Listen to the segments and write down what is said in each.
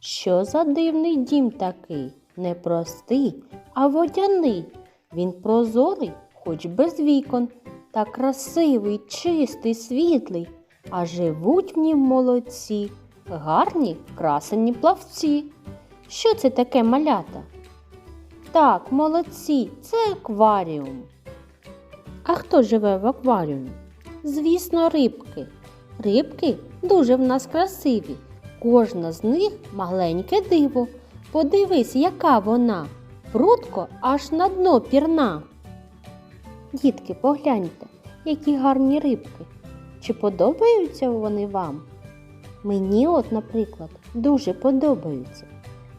Що за дивний дім такий? Не простий, а водяний. Він прозорий, хоч без вікон, та красивий, чистий, світлий, а живуть в нім молодці, гарні красені плавці. Що це таке малята? Так, молодці, це акваріум. А хто живе в акваріумі? Звісно, рибки. Рибки дуже в нас красиві. Кожна з них маленьке диво. Подивись, яка вона. Прудко аж на дно пірна. Дітки, погляньте, які гарні рибки. Чи подобаються вони вам? Мені, от, наприклад, дуже подобаються.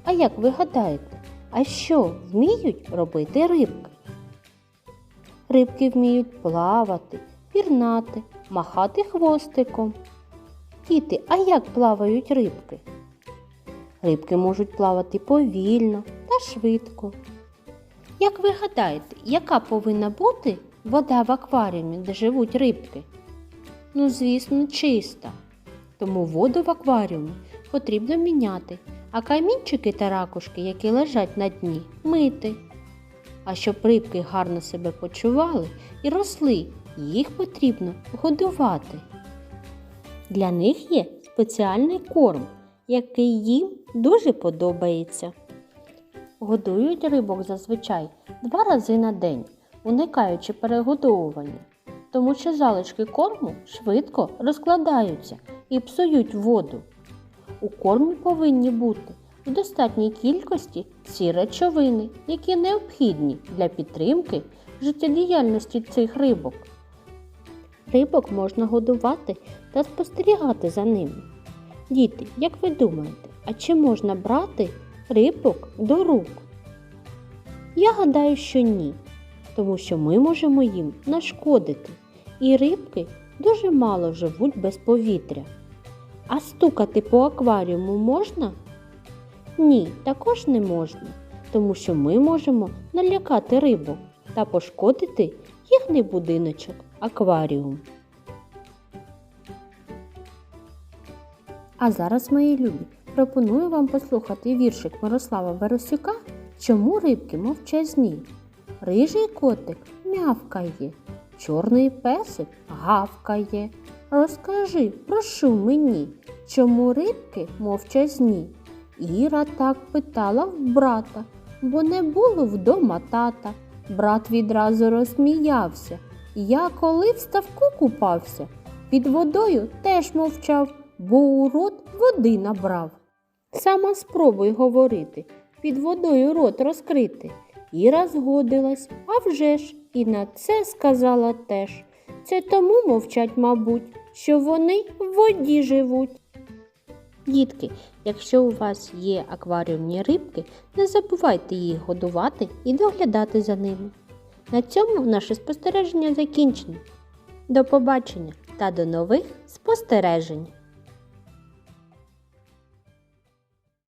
А як ви гадаєте, а що вміють робити рибки? Рибки вміють плавати, пірнати, махати хвостиком. Діти, а як плавають рибки? Рибки можуть плавати повільно та швидко. Як ви гадаєте, яка повинна бути вода в акваріумі, де живуть рибки? Ну, звісно, чиста. Тому воду в акваріумі потрібно міняти, а камінчики та ракушки, які лежать на дні, мити. А щоб рибки гарно себе почували і росли, їх потрібно годувати. Для них є спеціальний корм, який їм дуже подобається. Годують рибок зазвичай два рази на день, уникаючи перегодовування, тому що залишки корму швидко розкладаються і псують воду. У кормі повинні бути в достатній кількості ці речовини, які необхідні для підтримки життєдіяльності цих рибок. Рибок можна годувати та спостерігати за ними. Діти, як ви думаєте, а чи можна брати рибок до рук? Я гадаю, що ні, тому що ми можемо їм нашкодити, і рибки дуже мало живуть без повітря. А стукати по акваріуму можна? Ні, також не можна, тому що ми можемо налякати рибок та пошкодити їхній будиночок акваріум. А зараз, мої любі, пропоную вам послухати віршик Мирослава Веросюка Чому рибки мовчазні? Рижий котик мявкає, чорний песик гавкає. Розкажи, прошу мені, чому рибки мовчазні? Іра так питала в брата, бо не було вдома тата. Брат відразу розсміявся. Я коли в ставку купався, під водою теж мовчав, бо у рот води набрав. Сама спробуй говорити, під водою рот розкрити. Іра згодилась, а вже ж, і на це сказала теж. Це тому мовчать, мабуть, що вони в воді живуть. Дітки, якщо у вас є акваріумні рибки, не забувайте їх годувати і доглядати за ними. На цьому наше спостереження закінчено. До побачення та до нових спостережень!